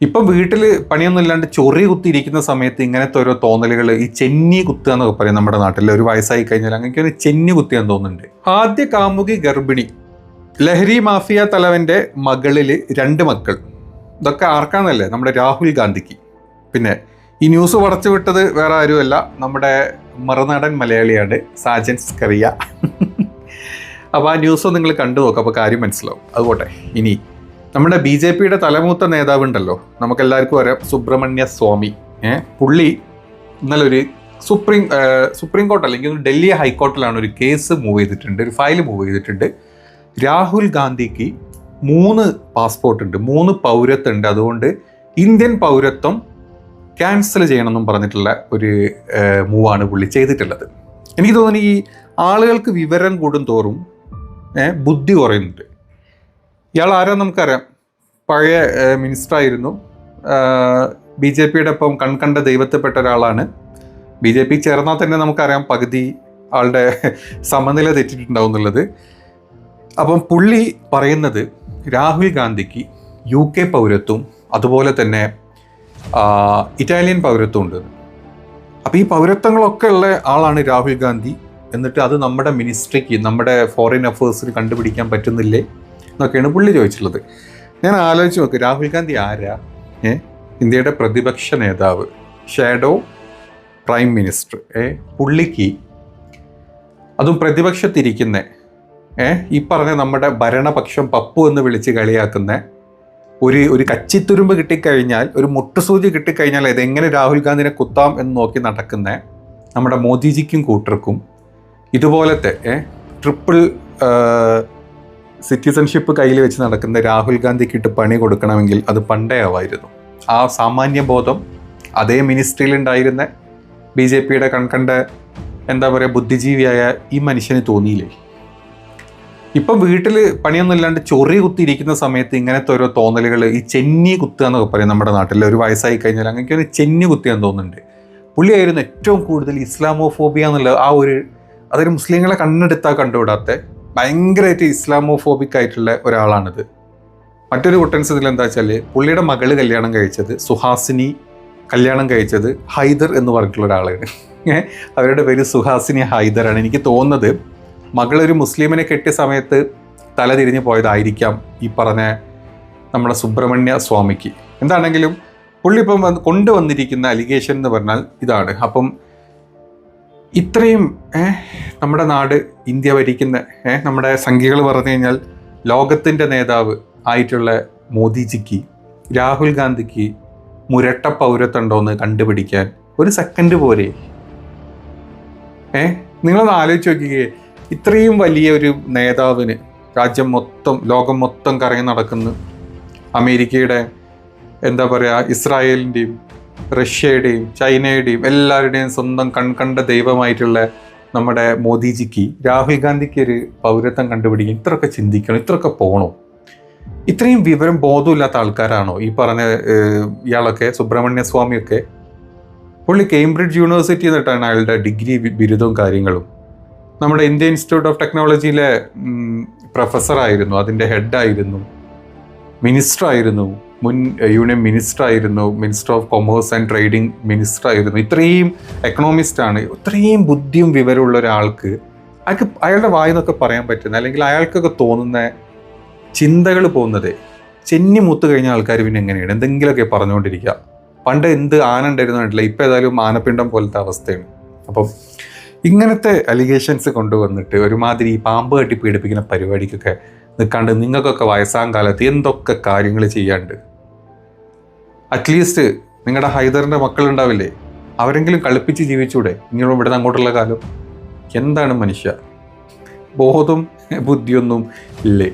ഇപ്പം വീട്ടിൽ പണിയൊന്നും ഇല്ലാണ്ട് ചൊറി കുത്തിയിരിക്കുന്ന സമയത്ത് ഇങ്ങനത്തെ ഓരോ തോന്നലുകൾ ഈ ചെന്നി കുത്തുക എന്നൊക്കെ പറയും നമ്മുടെ നാട്ടിൽ ഒരു വയസ്സായി കഴിഞ്ഞാൽ അങ്ങനെ ഒരു ചെന്നി കുത്തിയാൻ തോന്നുന്നുണ്ട്. ആദ്യ കാമുകി ഗർഭിണി. ലഹരി മാഫിയ തലവന്റെ മകളിൽ രണ്ട് മക്കൾ. ഇതൊക്കെ ആർക്കാന്നല്ലേ? നമ്മുടെ രാഹുൽ ഗാന്ധിക്ക്. പിന്നെ ഈ ന്യൂസ് പടച്ചു വിട്ടത് വേറെ ആരുമല്ല നമ്മുടെ മറുനാടൻ മലയാളിയാണ് സാജൻ സ്കറിയ. അപ്പോൾ ആ ന്യൂസ് നിങ്ങൾ കണ്ടു നോക്കാം അപ്പോൾ കാര്യം മനസ്സിലാവും. അതുകൊട്ടെ ഇനി നമ്മുടെ ബി ജെ പിയുടെ തലമൂത്ത നേതാവ് ഉണ്ടല്ലോ നമുക്കെല്ലാവർക്കും അറിയാം സുബ്രഹ്മണ്യ സ്വാമി. ഏഹ് പുള്ളി ഇന്നലെ ഒരു സുപ്രീം സുപ്രീം കോർട്ട് അല്ലെങ്കിൽ ഡൽഹി ഹൈക്കോർട്ടിലാണ് ഒരു കേസ് മൂവ് ചെയ്തിട്ടുണ്ട് ഒരു ഫയൽ മൂവ് ചെയ്തിട്ടുണ്ട്. രാഹുൽ ഗാന്ധിക്ക് മൂന്ന് പാസ്പോർട്ട് ഉണ്ട് മൂന്ന് പൗരത്വം ഉണ്ട് അതുകൊണ്ട് ഇന്ത്യൻ പൗരത്വം ക്യാൻസൽ ചെയ്യണമെന്നും പറഞ്ഞിട്ടുള്ള ഒരു മൂവാണ് പുള്ളി ചെയ്തിട്ടുള്ളത്. എനിക്ക് തോന്നുന്നു ഈ ആളുകൾക്ക് വിവരം കൂടും തോറും ബുദ്ധി കുറയുന്നുണ്ട്. ഇയാൾ ആരാ നമുക്കറിയാം. പഴയ മിനിസ്റ്റർ ആയിരുന്നു ബി ജെ പിയുടെ ഒപ്പം കൺകണ്ട ദൈവത്തിൽപ്പെട്ട ഒരാളാണ്. ബി ജെ പി ചേർന്നാൽ തന്നെ നമുക്കറിയാം പകുതി ആളുടെ സമനില തെറ്റിയിട്ടുണ്ടാവും എന്നുള്ളത് അപ്പം പുള്ളി പറയുന്നത് രാഹുൽ ഗാന്ധിക്ക് യു കെ പൗരത്വം അതുപോലെ തന്നെ ഇറ്റാലിയൻ പൗരത്വം ഉണ്ട്. അപ്പോൾ ഈ പൗരത്വങ്ങളൊക്കെ ഉള്ള ആളാണ് രാഹുൽ ഗാന്ധി. എന്നിട്ട് അത് നമ്മുടെ മിനിസ്ട്രിക്ക് നമ്മുടെ ഫോറിൻ അഫേഴ്സിന് കണ്ടുപിടിക്കാൻ പറ്റുന്നില്ലേ? എന്നൊക്കെയാണ് പുള്ളി ചോദിച്ചിട്ടുള്ളത്. ഞാൻ ആലോചിച്ച് നോക്ക് രാഹുൽ ഗാന്ധി ആരാ? ഏ? ഇന്ത്യയുടെ പ്രതിപക്ഷ നേതാവ് ഷാഡോ പ്രൈം മിനിസ്റ്റർ ഏ? പുള്ളിക്ക് അതും പ്രതിപക്ഷത്തിരിക്കുന്ന ഏ? ഈ പറഞ്ഞ നമ്മുടെ ഭരണപക്ഷം പപ്പു എന്ന് വിളിച്ച് കളിയാക്കുന്ന ഒരു ഒരു കച്ചിത്തുരുമ്പ് കിട്ടിക്കഴിഞ്ഞാൽ ഒരു മുട്ടുസൂചി കിട്ടിക്കഴിഞ്ഞാൽ ഇതെങ്ങനെ രാഹുൽ ഗാന്ധിനെ കുത്താം എന്ന് നോക്കി നടക്കുന്ന നമ്മുടെ മോദിജിക്കും കൂട്ടർക്കും ഇതുപോലത്തെ ട്രിപ്പിൾ സിറ്റിസൺഷിപ്പ് കയ്യിൽ വെച്ച് നടക്കുന്ന രാഹുൽ ഗാന്ധിക്ക് ഇട്ട് പണി കൊടുക്കണമെങ്കിൽ അത് പണ്ടേ ആവായിരുന്നു. ആ സാമാന്യ ബോധം അതേ മിനിസ്ട്രിയിൽ ഉണ്ടായിരുന്ന ബി ജെ പിയുടെ കൺകണ്ട എന്താ പറയുക ബുദ്ധിജീവിയായ ഈ മനുഷ്യന് തോന്നിയില്ലേ? ഇപ്പം വീട്ടിൽ പണിയൊന്നും ഇല്ലാണ്ട് ചൊറി കുത്തിയിരിക്കുന്ന സമയത്ത് ഇങ്ങനത്തെ ഓരോ തോന്നലുകൾ ഈ ചെന്നി കുത്തുക എന്നൊക്കെ പറയും നമ്മുടെ നാട്ടിൽ ഒരു വയസ്സായി കഴിഞ്ഞാൽ അങ്ങനെ ഒരു ചെന്നി കുത്തിയാന്ന് തോന്നുന്നുണ്ട്. പുള്ളിയായിരുന്നു ഏറ്റവും കൂടുതൽ ഇസ്ലാമോഫോബിയ എന്നുള്ള ആ ഒരു അതൊരു മുസ്ലിങ്ങളെ കണ്ണെടുത്താൽ കണ്ടുവിടാത്ത ഭയങ്കരമായിട്ട് ഇസ്ലാമോഫോബിക് ആയിട്ടുള്ള ഒരാളാണിത്. മറ്റൊരു കുട്ടൻസ് ഇതിൽ എന്താ വെച്ചാൽ പുള്ളിയുടെ മകൾ കല്യാണം കഴിച്ചത് സുഹാസിനി കല്യാണം കഴിച്ചത് ഹൈദർ എന്ന് പറഞ്ഞിട്ടുള്ള ഒരാളാണ്. അവരുടെ പേര് സുഹാസിനി ഹൈദറാണ്. എനിക്ക് തോന്നുന്നത് മകളൊരു മുസ്ലിമിനെ കെട്ടിയ സമയത്ത് തല തിരിഞ്ഞു പോയതായിരിക്കാം ഈ പറഞ്ഞ നമ്മുടെ സുബ്രഹ്മണ്യ സ്വാമിക്ക്. എന്താണെങ്കിലും പുള്ളി ഇപ്പം കൊണ്ടുവന്നിരിക്കുന്ന അലിഗേഷൻ എന്ന് പറഞ്ഞാൽ ഇതാണ്. അപ്പം ഇത്രയും നമ്മുടെ നാട് ഇന്ത്യ ഭരിക്കുന്ന നമ്മുടെ സംഖ്യകൾ പറഞ്ഞു കഴിഞ്ഞാൽ ലോകത്തിന്റെ നേതാവ് ആയിട്ടുള്ള മോദിജിക്ക് രാഹുൽ ഗാന്ധിക്ക് മുരട്ട പൗരത്വം ഉണ്ടോയെന്ന് കണ്ടുപിടിക്കാൻ ഒരു സെക്കൻഡ് പോരെ. ഏ നിങ്ങളൊന്ന് ആലോചിച്ച് നോക്കിക്കേ ഇത്രയും വലിയ ഒരു നേതാവിന് രാജ്യം മൊത്തം ലോകം മൊത്തം കറങ്ങി നടക്കുന്നു. അമേരിക്കയുടെ എന്താ പറയുക ഇസ്രായേലിന്റെയും റഷ്യയുടെയും ചൈനയുടെയും എല്ലാവരുടെയും സ്വന്തം കൺകണ്ട ദൈവമായിട്ടുള്ള നമ്മുടെ മോദിജിക്ക് രാഹുൽ ഗാന്ധിക്ക് ഒരു പൗരത്വം കണ്ടുപിടിക്കും ഇത്രയൊക്കെ ചിന്തിക്കണം ഇത്രയൊക്കെ പോകണോ ഇത്രയും വിവരം ബോധമില്ലാത്ത ആൾക്കാരാണോ ഈ പറഞ്ഞ ഇയാളൊക്കെ സുബ്രഹ്മണ്യ സ്വാമിയൊക്കെ? പുള്ളി കേംബ്രിഡ്ജ് യൂണിവേഴ്സിറ്റി എന്നിട്ടാണ് അയാളുടെ ഡിഗ്രി ബിരുദവും കാര്യങ്ങളും. നമ്മുടെ ഇന്ത്യൻ ഇൻസ്റ്റിറ്റ്യൂട്ട് ഓഫ് ടെക്നോളജിയിലെ പ്രൊഫസറായിരുന്നു അതിന്റെ ഹെഡായിരുന്നു മിനിസ്റ്റർ ആയിരുന്നു മുൻ യൂണിയൻ മിനിസ്റ്റർ ആയിരുന്നു minister of commerce and trading minister ആയിരുന്നു ഇത്രയും എക്കണോമിസ്റ്റ് ആണ് ഇത്രയും ബുദ്ധിയും വിവരമുള്ള ഒരാൾക്ക് അയാൾക്ക് അയാളുടെ വായെന്നൊക്കെ പറയാൻ പറ്റുന്ന അല്ലെങ്കിൽ അയാൾക്കൊക്കെ തോന്നുന്ന ചിന്തകൾ പോകുന്നത് ചെന്നി മൂത്ത് കഴിഞ്ഞ ആൾക്കാർ പിന്നെ എങ്ങനെയാണ്? എന്തെങ്കിലുമൊക്കെ പറഞ്ഞുകൊണ്ടിരിക്കുക. പണ്ട് എന്ത് ആന ഉണ്ടായിരുന്നു കണ്ടില്ല ഇപ്പം ഏതായാലും ആനപ്പിണ്ടം പോലത്തെ അവസ്ഥയാണ്. അപ്പം ഇങ്ങനത്തെ അലിഗേഷൻസ് കൊണ്ടുവന്നിട്ട് ഒരുമാതിരി പാമ്പ് കെട്ടി പീഡിപ്പിക്കുന്ന പരിപാടിക്കൊക്കെ നിൽക്കാണ്ട് നിങ്ങൾക്കൊക്കെ വയസ്സാം കാലത്ത് എന്തൊക്കെ കാര്യങ്ങൾ ചെയ്യാണ്ട് അറ്റ്ലീസ്റ്റ് നിങ്ങളുടെ ഹൈദറിന്റെ മക്കളുണ്ടാവില്ലേ? അവരെങ്കിലും കളിപ്പിച്ച് ജീവിച്ചൂടെ ഇങ്ങനെ ഇവിടെ അങ്ങോട്ടുള്ള കാലം? എന്താണ് മനുഷ്യ? ബോധം ബുദ്ധിയൊന്നും ഇല്ലേ?